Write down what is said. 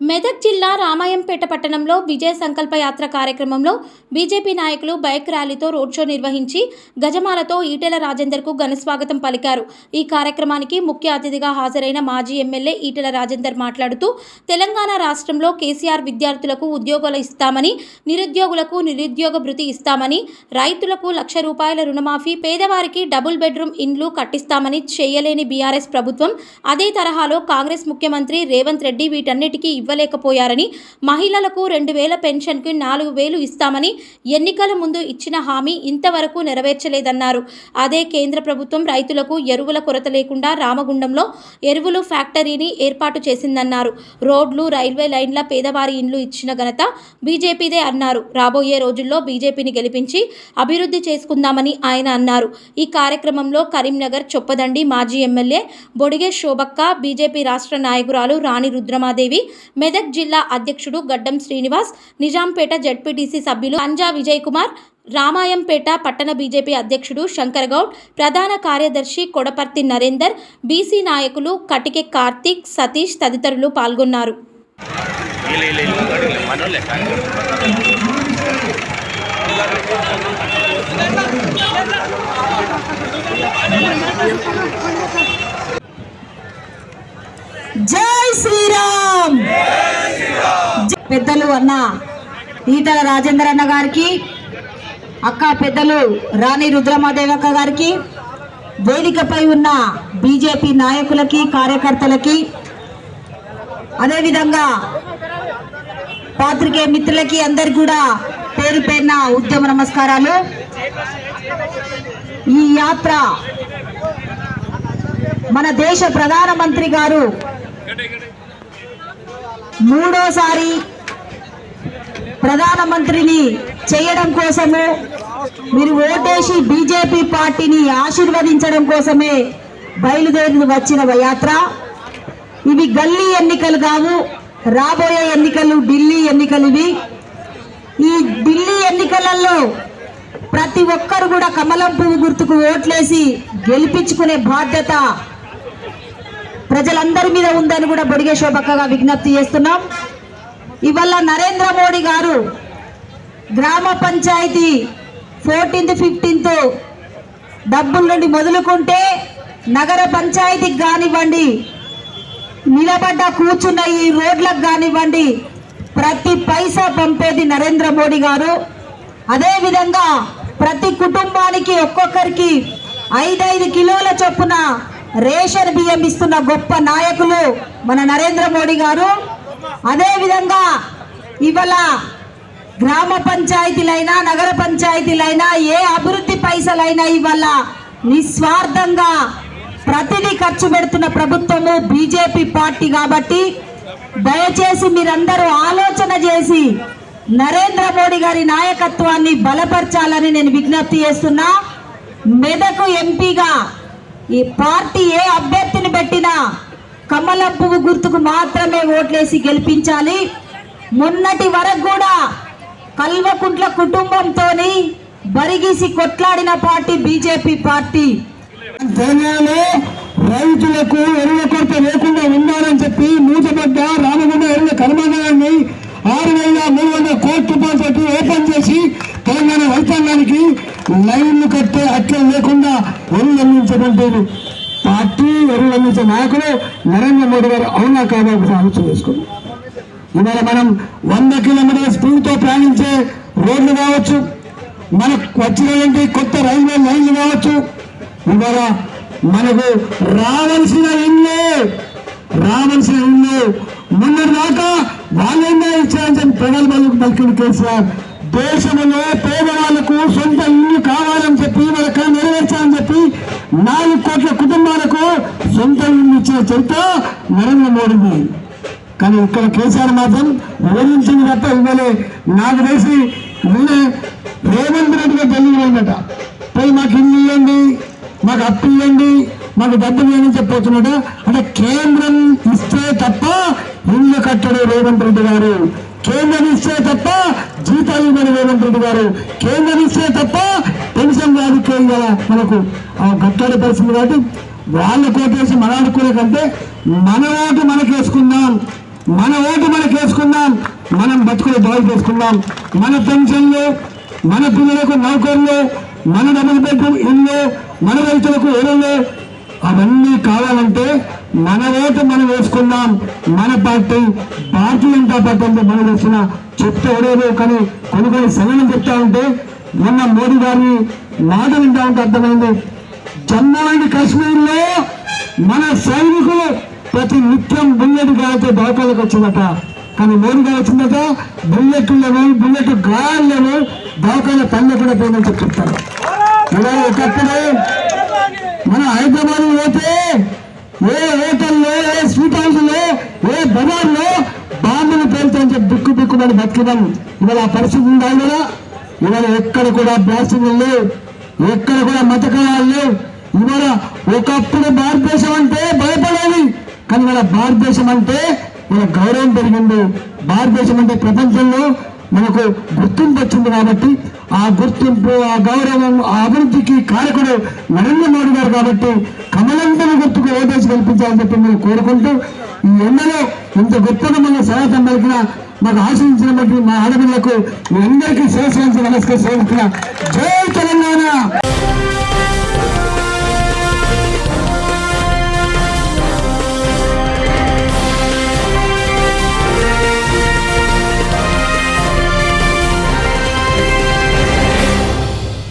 మెదక్ జిల్లా రామాయంపేట పట్టణంలో విజయ సంకల్ప యాత్ర కార్యక్రమంలో బీజేపీ నాయకులు బైక్ ర్యాలీతో రోడ్ షో నిర్వహించి గజమాలతో ఈటెల రాజేందర్కు ఘనస్వాగతం పలికారు. ఈ కార్యక్రమానికి ముఖ్య అతిథిగా హాజరైన మాజీ ఎమ్మెల్యే ఈటెల రాజేందర్ మాట్లాడుతూ తెలంగాణ రాష్ట్రంలో కేసీఆర్ విద్యార్థులకు ఉద్యోగాలు ఇస్తామని నిరుద్యోగులకు నిరుద్యోగ భృతి ఇస్తామని రైతులకు లక్ష రూపాయల రుణమాఫీ పేదవారికి డబుల్ బెడ్రూమ్ ఇండ్లు కట్టిస్తామని చేయలేని బీఆర్ఎస్ ప్రభుత్వం అదే తరహాలో కాంగ్రెస్ ముఖ్యమంత్రి రేవంత్ రెడ్డి వీటన్నిటికీ ఇవ్వలేకపోయారని మహిళలకు రెండు వేల పెన్షన్కి నాలుగు వేలు ఇస్తామని ఎన్నికల ముందు ఇచ్చిన హామీ ఇంతవరకు నెరవేర్చలేదన్నారు. అదే కేంద్ర ప్రభుత్వం రైతులకు ఎరువుల కొరత లేకుండా రామగుండంలో ఎరువులు ఫ్యాక్టరీని ఏర్పాటు చేసిందన్నారు. రోడ్లు రైల్వే లైన్ల పేదవారి ఇండ్లు ఇచ్చిన ఘనత బీజేపీదే అన్నారు. రాబోయే రోజుల్లో బీజేపీని గెలిపించి అభివృద్ధి చేసుకుందామని ఆయన అన్నారు. ఈ కార్యక్రమంలో కరీంనగర్ చొప్పదండి మాజీ ఎమ్మెల్యే బొడిగే శోభక్క బీజేపీ రాష్ట్ర నాయకురాలు రాణి రుద్రమాదేవి మెదక్ జిల్లా అధ్యక్షుడు గడ్డం శ్రీనివాస్ నిజాంపేట జడ్పీటీసీ సభ్యులు అంజా విజయ్ కుమార్ రామాయంపేట పట్టణ బీజేపీ అధ్యక్షుడు శంకర్ గౌడ్ ప్రధాన కార్యదర్శి కొడపర్తి నరేందర్ బీసీ నాయకులు కటికె కార్తీక్ సతీష్ తదితరులు పాల్గొన్నారు. జై శ్రీరామ్! పెద్దలు అన్న ఈటల రాజేంద్ర అన్న గారికి అక్క పెద్దలు రాణి రుద్రమాదేవక్క గారికి వేదికపై ఉన్న బీజేపీ నాయకులకి కార్యకర్తలకి అదేవిధంగా పాత్రికే మిత్రులకి అందరు కూడా పేరు పేరున ఉద్యమ నమస్కారాలు. ఈ యాత్ర మన దేశ ప్రధానమంత్రి గారు మూడోసారి ప్రధానమంత్రిని చేయడం కోసము మీరు ఓటేసి బీజేపీ పార్టీని ఆశీర్వదించడం కోసమే బయలుదేరి వచ్చిన యాత్ర. ఇవి గల్లీ ఎన్నికలు కావు రాబోయే ఎన్నికలు ఢిల్లీ ఎన్నికలు ఇవి. ఈ ఢిల్లీ ఎన్నికలలో ప్రతి ఒక్కరు కూడా కమలం పువ్వు గుర్తుకు ఓట్లేసి గెలిపించుకునే బాధ్యత ప్రజలందరి మీద ఉందని కూడా బొడిగే శోభక్కగా విజ్ఞప్తి చేస్తున్నాం. ఇవాళ నరేంద్ర మోడీ గారు గ్రామ పంచాయతీ ఫోర్టీన్త్ ఫిఫ్టీన్త్ డబ్బుల నుండి మొదలుకుంటే నగర పంచాయతీకి కానివ్వండి నిలబడ్డ కూర్చున్న ఈ రోడ్లకు కానివ్వండి ప్రతి పైసా పంపేది నరేంద్ర మోడీ గారు. అదేవిధంగా ప్రతి కుటుంబానికి ఒక్కొక్కరికి ఐదైదు కిలోల చొప్పున రేషన్ బియ్యం ఇస్తున్న గొప్ప నాయకులు మన నరేంద్ర మోడీ గారు. అదేవిధంగా ఇవాళ గ్రామ పంచాయతీలైనా నగర పంచాయతీలైనా ఏ అభివృద్ధి పైసలైనా ఇవాళ నిస్వార్థంగా ప్రతిదీ ఖర్చు పెడుతున్న ప్రభుత్వము బీజేపీ పార్టీ కాబట్టి దయచేసి మీరందరూ ఆలోచన చేసి నరేంద్ర మోడీ గారి నాయకత్వాన్ని బలపరచాలని నేను విజ్ఞప్తి చేస్తున్నా. మెదకు ఎంపీగా ఈ పార్టీ ఏ అభ్యర్థిని పెట్టినా కమల పువ్వు గుర్తుకు మాత్రమే ఓట్లేసి గెలిపించాలి. మొన్నటి వరకు కూడా కల్వకుంట్ల కుటుంబంతోని బరిగీసి కొట్లాడిన పార్టీ బీజేపీ పార్టీ. రైతులకు ఎరువు కొరత లేకుండా ఉండాలని చెప్పి మూతపడ్డ రామగుండ ఎరువుల కర్మాగారాన్ని ఆరు వేల మూడు వందల కోట్ల రూపాయలతో ఓపెన్ చేసి తెలంగాణ రైతాంగానికి లైన్లు కట్టే అట్లా లేకుండా ఎరువులు అందించినటువంటి పార్టీ ఎరువులు అందించే నాయకులు నరేంద్ర మోడీ గారు అవునా కాదా ఒకసారి ఆలోచన చేసుకున్నాం ఇవాళ మనం వంద కిలోమీటర్ల స్పీడ్తో ప్రయాణించే రోడ్లు కావచ్చు మనకు వచ్చినటువంటి కొత్త రైల్వే లైన్లు కావచ్చు ఇవాళ మనకు రావాల్సిన ఇల్లు రావాల్సిన ఇల్లు. మొన్నటి దాకా వాళ్ళేందా ఇచ్చారని చెప్పి ప్రజలు కేసీఆర్. దేశంలో పేద ఇల్లు ఇచ్చిన చరిత్ర నరేంద్ర మోడీది. కానీ ఇక్కడ కేసీఆర్ మాత్రం వివరించింది తప్ప ఇవ్వలే నాకు తెలిసి నిన్నే రేవంత్ రెడ్డిగా ఢిల్లీ పోయిందట పోయి మాకు ఇల్లు ఇవ్వండి మాకు అప్పు ఇవ్వండి మాకు డబ్బులు ఇవ్వని చెప్పొచ్చున్నట అంటే కేంద్రం ఇస్తే తప్ప ఇల్లు కట్టడు రేవంత్ రెడ్డి గారు. కేంద్రం ఇస్తే తప్ప జీతాలు ఇవ్వని రేవంత్ రెడ్డి గారు. కేంద్రం ఇస్తే తప్ప పెన్షన్ రాదు కేంద్ర. మనకు ఆ కట్టడ పరిస్థితి కాబట్టి వాళ్ళు కోటేసి మన ఆడుకునే కంటే మన ఓటు మనకేసుకుందాం మన ఓటు మనకేసుకుందాం మనం బతుకులు బాగు చేసుకుందాం. మన పెన్షన్లు మన పిల్లలకు నౌకర్లు మన డబ్బులు పెట్టు ఇల్లు మన రైతులకు ఎరువులు అవన్నీ కావాలంటే మన ఓటు మనం వేసుకుందాం. మన పార్టీ భారతీయ జనతా పార్టీ అంటే మనం వేసిన చెప్తే ఎవరేదో కానీ కొన్ని కొన్ని సంఘటన చెప్తా ఉంటే మొన్న మోడీ గారిని మాట వింటా ఉంటే అర్థమైంది. జమ్మూ అండ్ కాశ్మీర్లో మన సైనికులు ప్రతి నిత్యం బుల్లెట్ గాలితో దోకాలకు వచ్చిందట. కానీ మోడీ గారు వచ్చిందట బుల్లెట్లు లేవు బుల్లెట్ గాయాలు లేవు దోకాల పల్లె కూడా పోయిందని చెప్తారు. ఇలా ఒకప్పుడు మన హైదరాబాద్ పోతే ఏ హోటల్లో ఏ స్వీట్ హౌస్లో ఏ బజార్లో బాంబులు పేలుతాయని చెప్పి బిక్కు బిక్కుమని బతికినాం. ఇవాళ ఆ పరిస్థితి ఉందా ఇవాళ ఇవాళ ఎక్కడ కూడా బ్లాస్టింగ్ లేవు. ఎక్కడ కూడా మతకాలు లేవు. ఇవాళ ఒకప్పుడు భారతదేశం అంటే భయపడేది. కానీ ఇవాళ భారతదేశం అంటే మన గౌరవం పెరిగింది. భారతదేశం అంటే ప్రపంచంలో మనకు గుర్తింపు వచ్చింది కాబట్టి ఆ గుర్తింపు ఆ గౌరవం ఆ అభివృద్ధికి కారకుడు నరేంద్ర మోడీ గారు కాబట్టి కమలంతని గుర్తుకు ఓటేసి కల్పించాలని చెప్పి మేము కోరుకుంటూ ఈ ఎండలో ఇంత గొప్పగా మన స్వాగతం పలికిన మాకు ఆశ్రయించిన బట్టి మా ఆడపిల్లకు మీ అందరికీ శివశాంతి నమస్కరిస్తున్న జై తెలంగాణ.